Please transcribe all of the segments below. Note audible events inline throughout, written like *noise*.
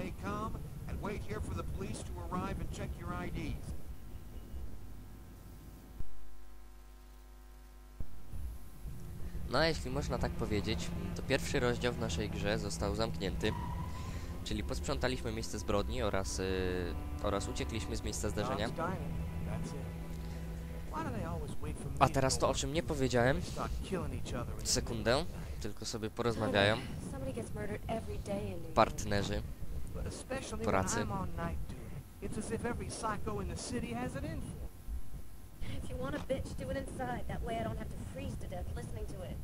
stay calm and wait here for the police to arrive and check your IDs. No, jeśli można tak powiedzieć, to pierwszy rozdział w naszej grze został zamknięty. Czyli posprzątaliśmy miejsce zbrodni oraz, y, oraz uciekliśmy z miejsca zdarzenia. John's dying. That's it. Why do they always wait for me A teraz to o czym nie powiedziałem, sekundę, tylko sobie porozmawiają partnerzy. Pracy. when I'm on night duty. It's as if every psycho in the city has it in for 'em. If you want a bitch, do it inside. That way I don't have to freeze to death listening to it.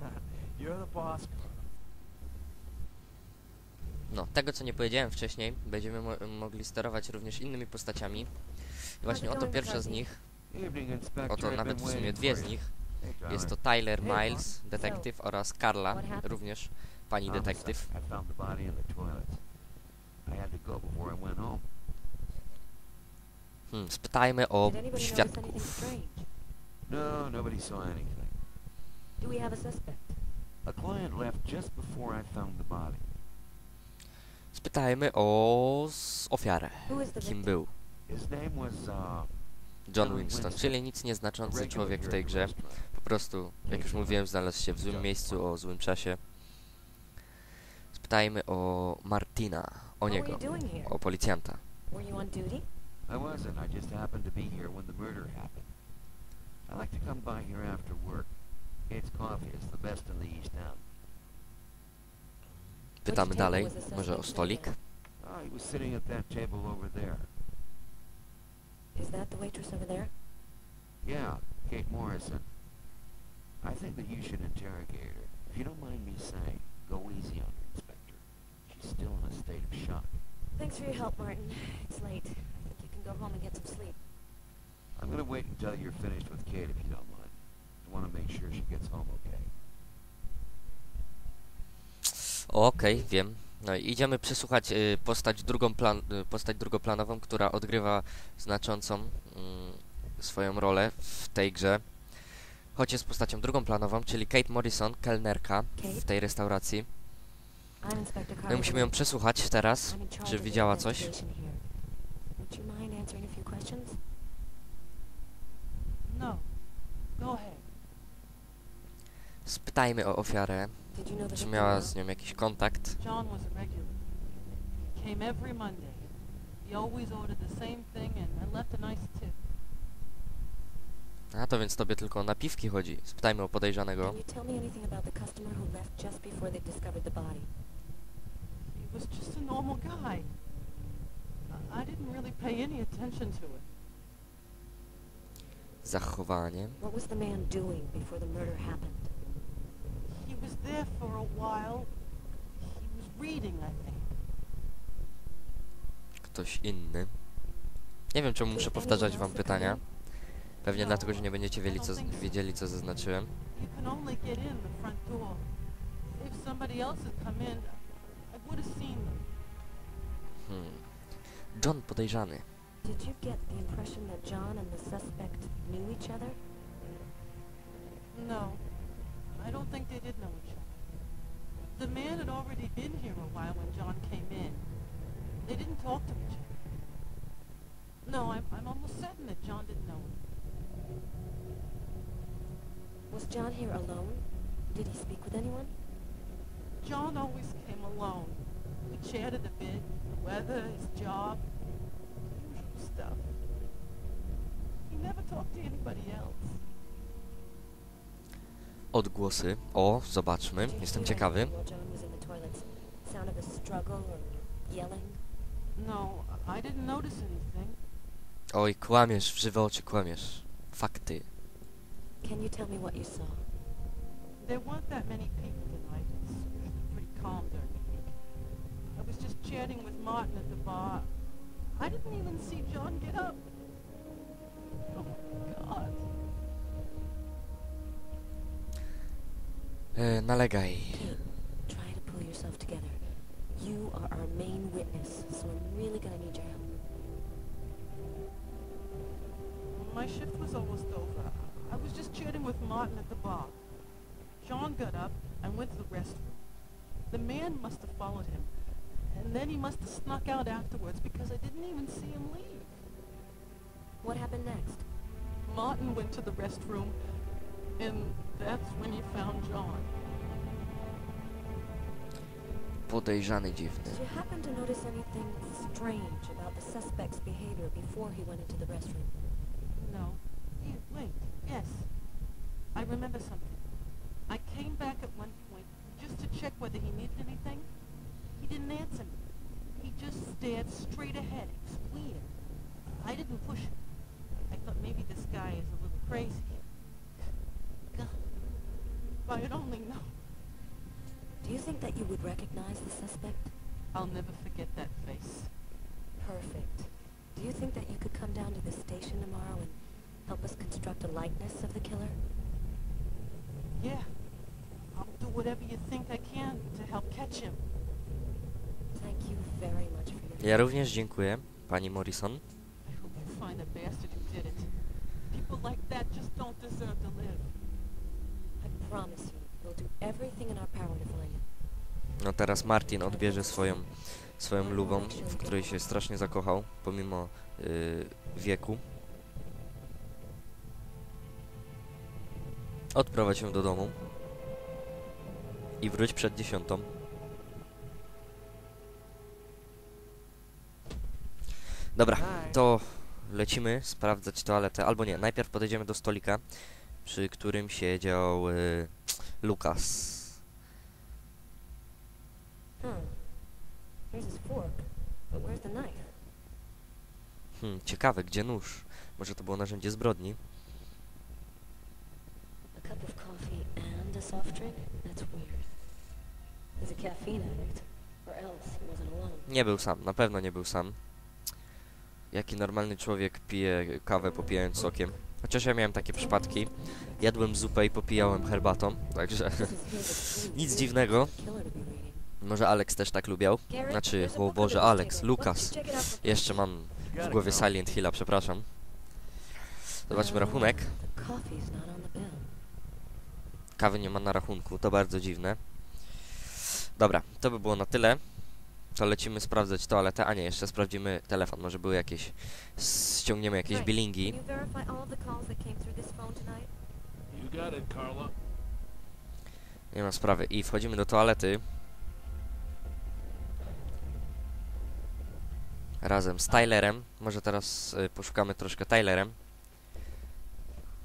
*laughs* You're the boss. Carl. No, tego co nie powiedziałem wcześniej, będziemy mo mogli sterować również innymi postaciami. I właśnie oto pierwsza z nich, oto nawet w sumie dwie z nich. Jest to. Tyler Miles, detektyw oraz Carla, również pani detektyw. Hmm, spytajmy o świadków. No, nobody saw anything. Do we have a suspect? A client left just before I found the body. Spytajmy o ofiarę. Kim był? Uh, John Winston, czyli nic nieznaczący człowiek w tej grze. Po prostu, jak już mówiłem, znalazł się w złym miejscu o złym czasie. Spytajmy o Martina, o niego, o policjanta. Were you on duty? I wasn't. I just happened to be here when the murder happened. I like to come by here after work. Kate's coffee is the best in the East End. Pytamy dalej, może o stolik. Oh, he was sitting at that table over there. Is that the waitress over there? Yeah, Kate Morrison. I think that you should interrogate her. If you don't mind me saying, go easy on her, She's still in a state of shock. Thanks for your help, Martin. It's late. I think you can go home and get some sleep. I'm going to wait until you're finished with Kate, if you don't mind. I want to make sure she gets home okay. Okej, wiem. No i idziemy przesłuchać y, postać, drugą plan, y, postać drugoplanową, która odgrywa znaczącą mm, swoją rolę w tej grze. Choć jest postacią drugą planową, czyli Kate Morrison, kelnerka w tej restauracji. No i musimy ją przesłuchać teraz, czy widziała coś. No. Spytajmy o ofiarę, czy miała z nią jakiś kontakt. John was a regular. He came every Monday. He always ordered the same thing and, and left a nice tip. A to więc tobie tylko o napiwki chodzi. Spytajmy o podejrzanego. Can you tell me anything about the customer who left just before they discovered the body? Was just a normal guy. I, didn't really pay any attention to it. Zachowanie. What was the man doing before the murder happened? He was there for a while. He was reading, I think. Ktoś inny. Nie wiem, czemu muszę powtarzać wam pytania. Pewnie dlatego, że nie będziecie wiedzieli, co, wiedzieli, co zaznaczyłem. You can only get in the front door. If somebody else had come in, Hmm. John podejrzany. Did you get the impression that John and the suspect knew each other? No, I don't think they did know each other. The man had already been here a while when John came in. They didn't talk to each other. No, I'm, I'm almost certain that John didn't know him. Was John here alone? Did he speak with anyone? John always came alone. We chatted a bit, weather, his job, usual stuff. He never talked to anybody else. Odgłosy. O, zobaczmy. Jestem ciekawy. anything while John was in the toilets? Sound of a struggle or yelling? No, I didn't notice anything. Oj, kłamiesz, w żywe oczy kłamiesz. Fakty. Can you tell me what you saw? There weren't that many people tonight. Chatting with Martin at the bar. I didn't even see John get up. Oh my God. Uh, e, nalegaj. Kate, try to pull yourself together. You are our main witness, so I'm really gonna need your help. My shift was almost over. I was just chatting with Martin at the bar. John got up and went to the restroom. The man must have followed him. And And then he must have snuck out afterwards because I didn't even see him leave. What happened next? Martin went to the restroom, and that's when he found John. Podejrzany dziwny. Did you happen to notice anything strange about the suspect's behavior before he went into the restroom? No. Yeah, wait. Yes. I remember something. I came back at one point just to check whether he needed anything. He didn't answer me. He just stared straight ahead. It was weird. I didn't push him. I thought maybe this guy is a little crazy. God. If I had only known. Do you think that you would recognize the suspect? I'll never forget that face. Perfect. Do you think that you could come down to the station tomorrow and help us construct a likeness of the killer? Yeah. I'll do whatever you think I can to help catch him. Ja również dziękuję, pani Morrison. No teraz Martin odbierze swoją, swoją lubą, w której się strasznie zakochał, pomimo y, wieku. Odprowadź ją do domu. I wróć przed dziesiątą. Dobra, to lecimy sprawdzać toaletę. Albo nie, najpierw podejdziemy do stolika, przy którym siedział y, Lukas. Hmm. Hmm, ciekawe, gdzie nóż? Może to było narzędzie zbrodni? Nie był sam, na pewno nie był sam. Jaki normalny człowiek pije kawę popijając sokiem? Chociaż ja miałem takie przypadki. Jadłem zupę i popijałem herbatą, także *laughs* nic dziwnego. Może Alex też tak lubiał. Znaczy, o Boże, Alex. Lukas. Jeszcze mam w głowie Silent Hilla, przepraszam. Zobaczmy rachunek. Kawy nie ma na rachunku, to bardzo dziwne. Dobra, to by było na tyle. To lecimy sprawdzać toaletę. A nie, jeszcze sprawdzimy telefon. Może były jakieś... ściągniemy jakieś billingi. Nie ma sprawy. I wchodzimy do toalety. Razem z Tylerem. Może teraz y, poszukamy troszkę Tylerem.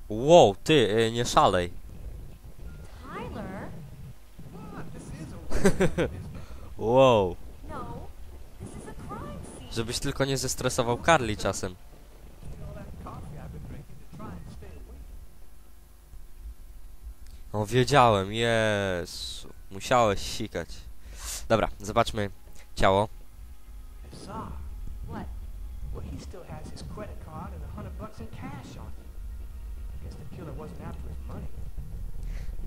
Wow, ty, y, nie szalej. Tyler? *laughs* Come on, this is a waste of business. Wow. No. This is a crime scene. Żebyś tylko nie zestresował Carly czasem. All that coffee I've been drinking to try and stay awake. O, wiedziałem, Jezu. Musiałeś sikać. Dobra, zobaczmy ciało.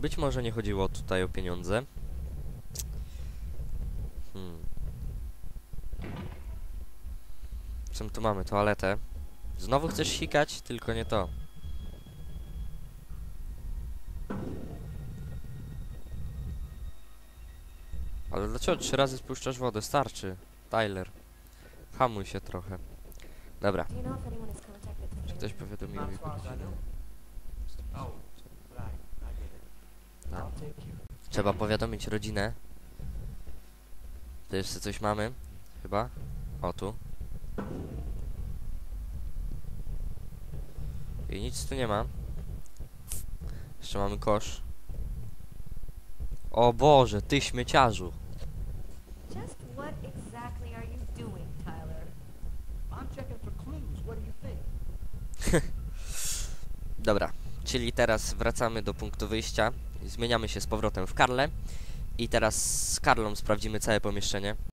Być może nie chodziło tutaj o pieniądze. Hmm. Czym tu mamy? Toaletę. Znowu chcesz sikać? Tylko nie to. Ale dlaczego trzy razy spuszczasz wodę? Starczy. Tyler. Hamuj się trochę. Dobra. Czy ktoś powiadomił mi. Oh. No. Trzeba powiadomić rodzinę. To jeszcze coś mamy? Chyba? O, tu. I nic tu nie ma. Jeszcze mamy kosz. O Boże, ty śmieciarzu. Just what exactly are you doing, Tyler? I'm checking for clues. What do you think? *laughs* Dobra, czyli teraz wracamy do punktu wyjścia. Zmieniamy się z powrotem w Karle. I teraz z Karlą sprawdzimy całe pomieszczenie.